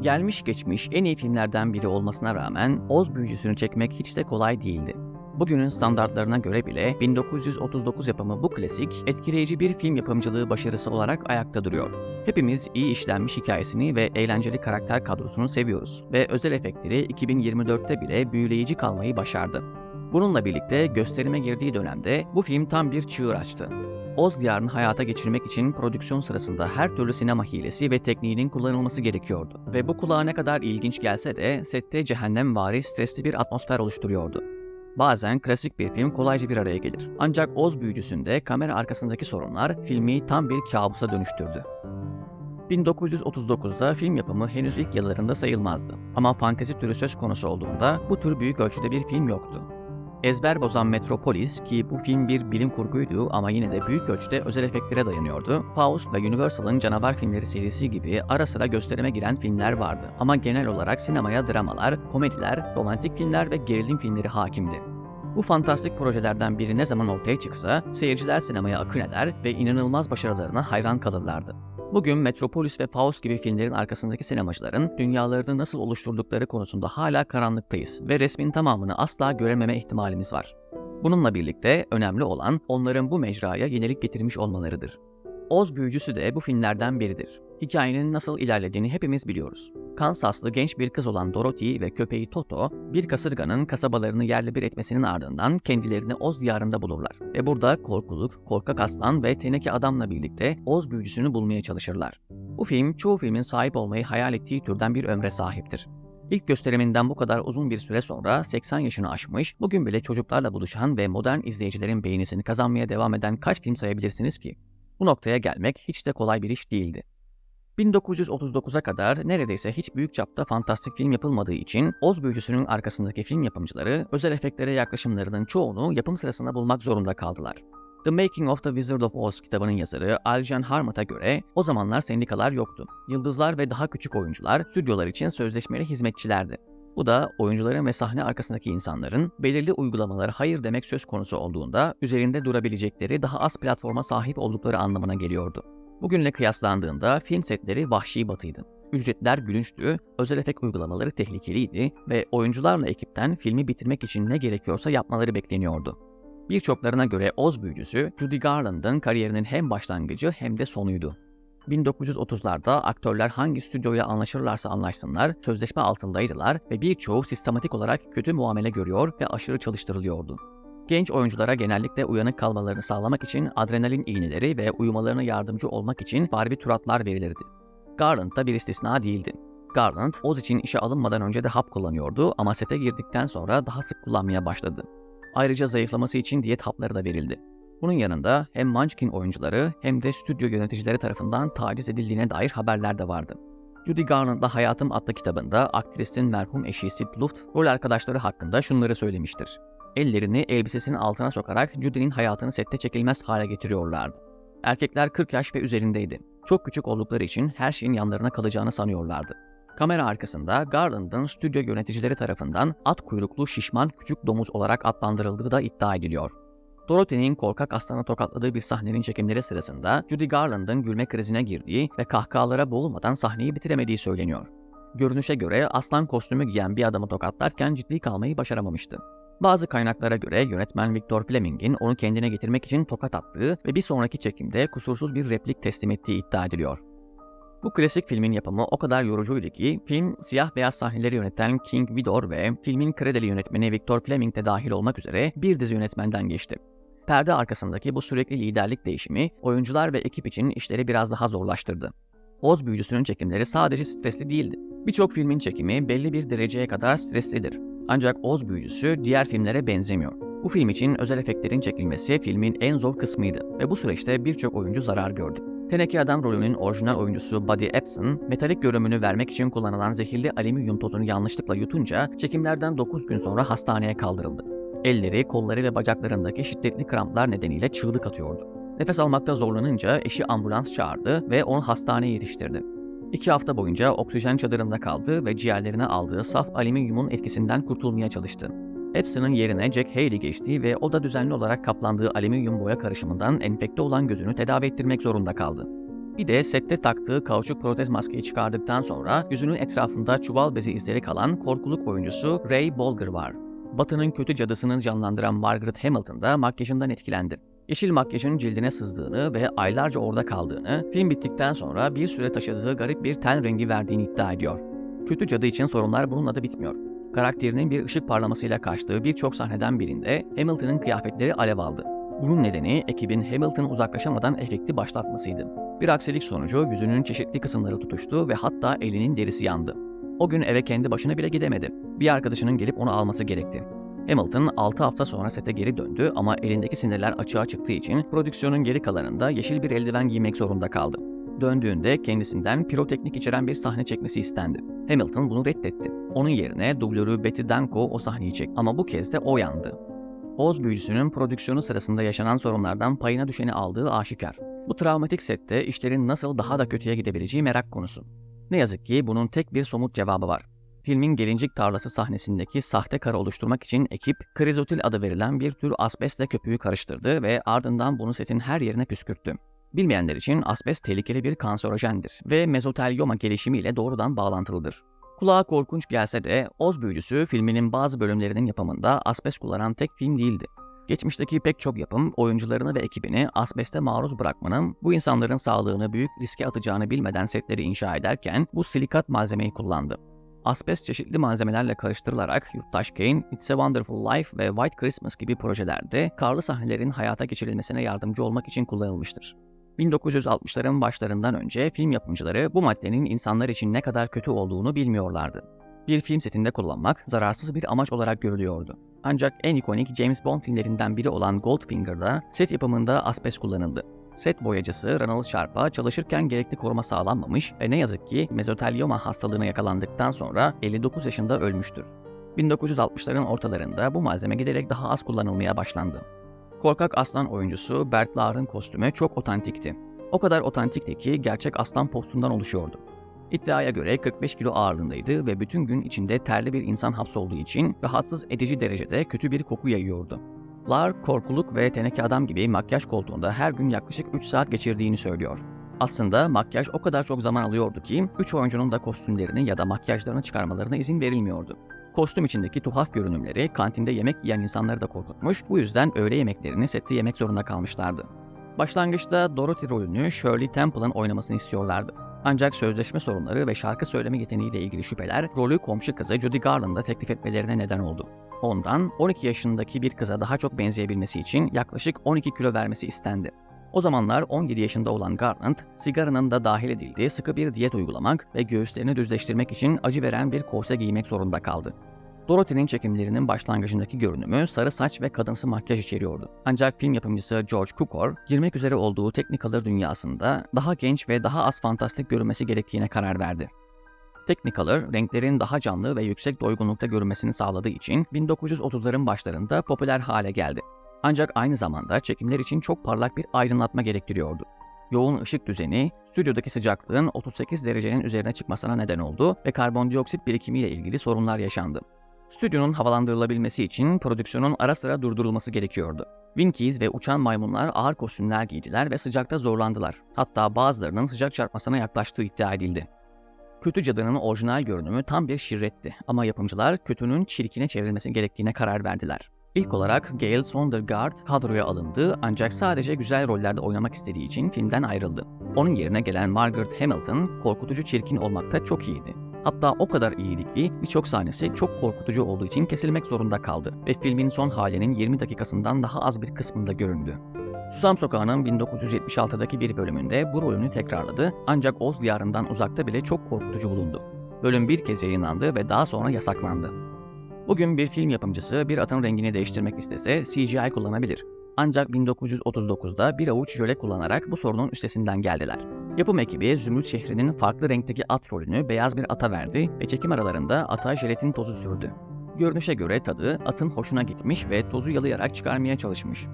Gelmiş geçmiş en iyi filmlerden biri olmasına rağmen Oz büyücüsünü çekmek hiç de kolay değildi. Bugünün standartlarına göre bile 1939 yapımı bu klasik etkileyici bir film yapımcılığı başarısı olarak ayakta duruyor. Hepimiz iyi işlenmiş hikayesini ve eğlenceli karakter kadrosunu seviyoruz ve özel efektleri 2024'te bile büyüleyici kalmayı başardı. Bununla birlikte gösterime girdiği dönemde bu film tam bir çığır açtı. Oz diyarını hayata geçirmek için prodüksiyon sırasında her türlü sinema hilesi ve tekniğinin kullanılması gerekiyordu. Ve bu kulağa ne kadar ilginç gelse de sette cehennemvari stresli bir atmosfer oluşturuyordu. Bazen klasik bir film kolayca bir araya gelir. Ancak Oz büyücüsünde kamera arkasındaki sorunlar filmi tam bir kabusa dönüştürdü. 1939'da film yapımı henüz ilk yıllarında sayılmazdı. Ama fantezi türü söz konusu olduğunda bu tür büyük ölçüde bir film yoktu. Ezber bozan Metropolis ki bu film bir bilim kurguydu ama yine de büyük ölçüde özel efektlere dayanıyordu. Faust ve Universal'ın canavar filmleri serisi gibi ara sıra gösterime giren filmler vardı. Ama genel olarak sinemaya dramalar, komediler, romantik filmler ve gerilim filmleri hakimdi. Bu fantastik projelerden biri ne zaman ortaya çıksa seyirciler sinemaya akın eder ve inanılmaz başarılarına hayran kalırlardı. Bugün Metropolis ve Faust gibi filmlerin arkasındaki sinemacıların dünyalarını nasıl oluşturdukları konusunda hala karanlıktayız ve resmin tamamını asla görememe ihtimalimiz var. Bununla birlikte önemli olan onların bu mecraya yenilik getirmiş olmalarıdır. Oz büyücüsü de bu filmlerden biridir. Hikayenin nasıl ilerlediğini hepimiz biliyoruz. Kansaslı genç bir kız olan Dorothy ve köpeği Toto, bir kasırganın kasabalarını yerle bir etmesinin ardından kendilerini Oz diyarında bulurlar. Ve burada korkuluk, korkak aslan ve teneke adamla birlikte Oz büyücüsünü bulmaya çalışırlar. Bu film çoğu filmin sahip olmayı hayal ettiği türden bir ömre sahiptir. İlk gösteriminden bu kadar uzun bir süre sonra 80 yaşını aşmış, bugün bile çocuklarla buluşan ve modern izleyicilerin beğenisini kazanmaya devam eden kaç film sayabilirsiniz ki? Bu noktaya gelmek hiç de kolay bir iş değildi. 1939'a kadar neredeyse hiç büyük çapta fantastik film yapılmadığı için Oz büyücüsünün arkasındaki film yapımcıları özel efektlere yaklaşımlarının çoğunu yapım sırasında bulmak zorunda kaldılar. The Making of the Wizard of Oz kitabının yazarı Aljan Harmat'a göre o zamanlar sendikalar yoktu. Yıldızlar ve daha küçük oyuncular stüdyolar için sözleşmeli hizmetçilerdi. Bu da oyuncuların ve sahne arkasındaki insanların belirli uygulamalara hayır demek söz konusu olduğunda üzerinde durabilecekleri daha az platforma sahip oldukları anlamına geliyordu. Bugünle kıyaslandığında film setleri vahşi batıydı. Ücretler gülünçtü, özel efekt uygulamaları tehlikeliydi ve oyuncularla ekipten filmi bitirmek için ne gerekiyorsa yapmaları bekleniyordu. Birçoklarına göre Oz büyücüsü, Judy Garland'ın kariyerinin hem başlangıcı hem de sonuydu. 1930'larda aktörler hangi stüdyoya anlaşırlarsa anlaşsınlar, sözleşme altındaydılar ve birçoğu sistematik olarak kötü muamele görüyor ve aşırı çalıştırılıyordu. Genç oyunculara genellikle uyanık kalmalarını sağlamak için adrenalin iğneleri ve uyumalarına yardımcı olmak için barbituratlar verilirdi. Garland da bir istisna değildi. Garland, Oz için işe alınmadan önce de hap kullanıyordu ama sete girdikten sonra daha sık kullanmaya başladı. Ayrıca zayıflaması için diyet hapları da verildi. Bunun yanında hem Munchkin oyuncuları hem de stüdyo yöneticileri tarafından taciz edildiğine dair haberler de vardı. Judy Garland'la Hayatım adlı kitabında aktrisin merhum eşi Sid Luft rol arkadaşları hakkında şunları söylemiştir. Ellerini elbisesinin altına sokarak Judy'nin hayatını sette çekilmez hale getiriyorlardı. Erkekler 40 yaş ve üzerindeydi. Çok küçük oldukları için her şeyin yanlarına kalacağını sanıyorlardı. Kamera arkasında Garland'ın stüdyo yöneticileri tarafından at kuyruklu şişman küçük domuz olarak adlandırıldığı da iddia ediliyor. Dorothy'nin korkak aslanı tokatladığı bir sahnenin çekimleri sırasında Judy Garland'ın gülme krizine girdiği ve kahkahalara boğulmadan sahneyi bitiremediği söyleniyor. Görünüşe göre aslan kostümü giyen bir adamı tokatlarken ciddi kalmayı başaramamıştı. Bazı kaynaklara göre yönetmen Victor Fleming'in onu kendine getirmek için tokat attığı ve bir sonraki çekimde kusursuz bir replik teslim ettiği iddia ediliyor. Bu klasik filmin yapımı o kadar yorucuydu ki film siyah beyaz sahneleri yöneten King Vidor ve filmin kredeli yönetmeni Victor Fleming de dahil olmak üzere bir dizi yönetmenden geçti. Perde arkasındaki bu sürekli liderlik değişimi oyuncular ve ekip için işleri biraz daha zorlaştırdı. Oz büyücüsünün çekimleri sadece stresli değildi. Birçok filmin çekimi belli bir dereceye kadar streslidir. Ancak Oz büyücüsü diğer filmlere benzemiyor. Bu film için özel efektlerin çekilmesi filmin en zor kısmıydı ve bu süreçte birçok oyuncu zarar gördü. Teneke Adam rolünün orijinal oyuncusu Buddy Epson, metalik görünümünü vermek için kullanılan zehirli alüminyum tozunu yanlışlıkla yutunca çekimlerden 9 gün sonra hastaneye kaldırıldı. Elleri, kolları ve bacaklarındaki şiddetli kramplar nedeniyle çığlık atıyordu. Nefes almakta zorlanınca eşi ambulans çağırdı ve onu hastaneye yetiştirdi. İki hafta boyunca oksijen çadırında kaldı ve ciğerlerine aldığı saf alüminyumun etkisinden kurtulmaya çalıştı. Epson'ın yerine Jack Haley geçti ve o da düzenli olarak kaplandığı alüminyum boya karışımından enfekte olan gözünü tedavi ettirmek zorunda kaldı. Bir de sette taktığı kauçuk protez maskeyi çıkardıktan sonra yüzünün etrafında çuval bezi izleri kalan korkuluk oyuncusu Ray Bolger var. Batı'nın kötü cadısını canlandıran Margaret Hamilton da makyajından etkilendi. Yeşil makyajın cildine sızdığını ve aylarca orada kaldığını, film bittikten sonra bir süre taşıdığı garip bir ten rengi verdiğini iddia ediyor. Kötü cadı için sorunlar bununla da bitmiyor. Karakterinin bir ışık parlamasıyla kaçtığı birçok sahneden birinde Hamilton'ın kıyafetleri alev aldı. Bunun nedeni ekibin Hamilton'ı uzaklaşamadan efekti başlatmasıydı. Bir aksilik sonucu yüzünün çeşitli kısımları tutuştu ve hatta elinin derisi yandı. O gün eve kendi başına bile gidemedi. Bir arkadaşının gelip onu alması gerekti. Hamilton 6 hafta sonra sete geri döndü ama elindeki sinirler açığa çıktığı için prodüksiyonun geri kalanında yeşil bir eldiven giymek zorunda kaldı. Döndüğünde kendisinden piroteknik içeren bir sahne çekmesi istendi. Hamilton bunu reddetti. Onun yerine dublörü Betty Danko o sahneyi çekti ama bu kez de o yandı. Oz büyücüsünün prodüksiyonu sırasında yaşanan sorunlardan payına düşeni aldığı aşikar. Bu travmatik sette işlerin nasıl daha da kötüye gidebileceği merak konusu. Ne yazık ki bunun tek bir somut cevabı var. Filmin gelincik tarlası sahnesindeki sahte kara oluşturmak için ekip krizotil adı verilen bir tür asbestle köpüğü karıştırdı ve ardından bunu setin her yerine püskürttü. Bilmeyenler için asbest tehlikeli bir kanserojendir ve mezotelyoma gelişimiyle doğrudan bağlantılıdır. Kulağa korkunç gelse de Oz Büyücüsü filminin bazı bölümlerinin yapımında asbest kullanan tek film değildi. Geçmişteki pek çok yapım oyuncularını ve ekibini asbeste maruz bırakmanın bu insanların sağlığını büyük riske atacağını bilmeden setleri inşa ederken bu silikat malzemeyi kullandı. Asbest çeşitli malzemelerle karıştırılarak Yurttaş Kane, It's a Wonderful Life ve White Christmas gibi projelerde karlı sahnelerin hayata geçirilmesine yardımcı olmak için kullanılmıştır. 1960'ların başlarından önce film yapımcıları bu maddenin insanlar için ne kadar kötü olduğunu bilmiyorlardı. Bir film setinde kullanmak zararsız bir amaç olarak görülüyordu. Ancak en ikonik James Bond filmlerinden biri olan Goldfinger'da set yapımında asbest kullanıldı. Set boyacısı Ronald Sharp'a çalışırken gerekli koruma sağlanmamış ve ne yazık ki mezotelyoma hastalığına yakalandıktan sonra 59 yaşında ölmüştür. 1960'ların ortalarında bu malzeme giderek daha az kullanılmaya başlandı. Korkak aslan oyuncusu Bert Lahr'ın kostümü çok otantikti. O kadar otantikti ki gerçek aslan postundan oluşuyordu. İddiaya göre 45 kilo ağırlığındaydı ve bütün gün içinde terli bir insan hapsolduğu için rahatsız edici derecede kötü bir koku yayıyordu. Lar, korkuluk ve teneke adam gibi makyaj koltuğunda her gün yaklaşık 3 saat geçirdiğini söylüyor. Aslında makyaj o kadar çok zaman alıyordu ki 3 oyuncunun da kostümlerini ya da makyajlarını çıkarmalarına izin verilmiyordu. Kostüm içindeki tuhaf görünümleri kantinde yemek yiyen insanları da korkutmuş, bu yüzden öğle yemeklerini sette yemek zorunda kalmışlardı. Başlangıçta Dorothy rolünü Shirley Temple'ın oynamasını istiyorlardı. Ancak sözleşme sorunları ve şarkı söyleme yeteneğiyle ilgili şüpheler rolü komşu kızı Judy Garland'a teklif etmelerine neden oldu. Ondan 12 yaşındaki bir kıza daha çok benzeyebilmesi için yaklaşık 12 kilo vermesi istendi. O zamanlar 17 yaşında olan Garland, sigaranın da dahil edildiği sıkı bir diyet uygulamak ve göğüslerini düzleştirmek için acı veren bir korse giymek zorunda kaldı. Dorothy'nin çekimlerinin başlangıcındaki görünümü sarı saç ve kadınsı makyaj içeriyordu. Ancak film yapımcısı George Cukor, girmek üzere olduğu Technicolor dünyasında daha genç ve daha az fantastik görünmesi gerektiğine karar verdi. Technicolor, renklerin daha canlı ve yüksek doygunlukta görünmesini sağladığı için 1930'ların başlarında popüler hale geldi. Ancak aynı zamanda çekimler için çok parlak bir aydınlatma gerektiriyordu. Yoğun ışık düzeni, stüdyodaki sıcaklığın 38 derecenin üzerine çıkmasına neden oldu ve karbondioksit birikimiyle ilgili sorunlar yaşandı. Stüdyonun havalandırılabilmesi için prodüksiyonun ara sıra durdurulması gerekiyordu. Winkies ve uçan maymunlar ağır kostümler giydiler ve sıcakta zorlandılar. Hatta bazılarının sıcak çarpmasına yaklaştığı iddia edildi. Kötü cadının orijinal görünümü tam bir şirretti ama yapımcılar kötünün çirkine çevrilmesi gerektiğine karar verdiler. İlk olarak Gail Sondergaard kadroya alındı ancak sadece güzel rollerde oynamak istediği için filmden ayrıldı. Onun yerine gelen Margaret Hamilton korkutucu çirkin olmakta çok iyiydi. Hatta o kadar iyiydi ki birçok sahnesi çok korkutucu olduğu için kesilmek zorunda kaldı ve filmin son halinin 20 dakikasından daha az bir kısmında göründü. Susam Sokağı'nın 1976'daki bir bölümünde bu rolünü tekrarladı ancak Oz diyarından uzakta bile çok korkutucu bulundu. Bölüm bir kez yayınlandı ve daha sonra yasaklandı. Bugün bir film yapımcısı bir atın rengini değiştirmek istese CGI kullanabilir. Ancak 1939'da bir avuç jöle kullanarak bu sorunun üstesinden geldiler. Yapım ekibi Zümrüt şehrinin farklı renkteki at rolünü beyaz bir ata verdi ve çekim aralarında ata jelatin tozu sürdü. Görünüşe göre tadı atın hoşuna gitmiş ve tozu yalayarak çıkarmaya çalışmış.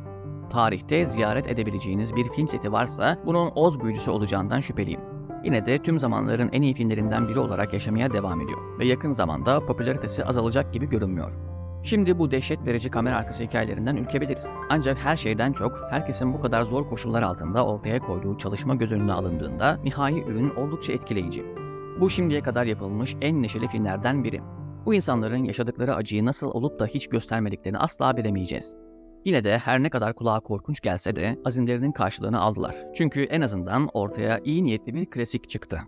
Tarihte ziyaret edebileceğiniz bir film seti varsa bunun Oz büyücüsü olacağından şüpheliyim. Yine de tüm zamanların en iyi filmlerinden biri olarak yaşamaya devam ediyor ve yakın zamanda popülaritesi azalacak gibi görünmüyor. Şimdi bu dehşet verici kamera arkası hikayelerinden ürkebiliriz. Ancak her şeyden çok herkesin bu kadar zor koşullar altında ortaya koyduğu çalışma göz önüne alındığında nihai ürün oldukça etkileyici. Bu şimdiye kadar yapılmış en neşeli filmlerden biri. Bu insanların yaşadıkları acıyı nasıl olup da hiç göstermediklerini asla bilemeyeceğiz. Yine de her ne kadar kulağa korkunç gelse de azimlerinin karşılığını aldılar. Çünkü en azından ortaya iyi niyetli bir klasik çıktı.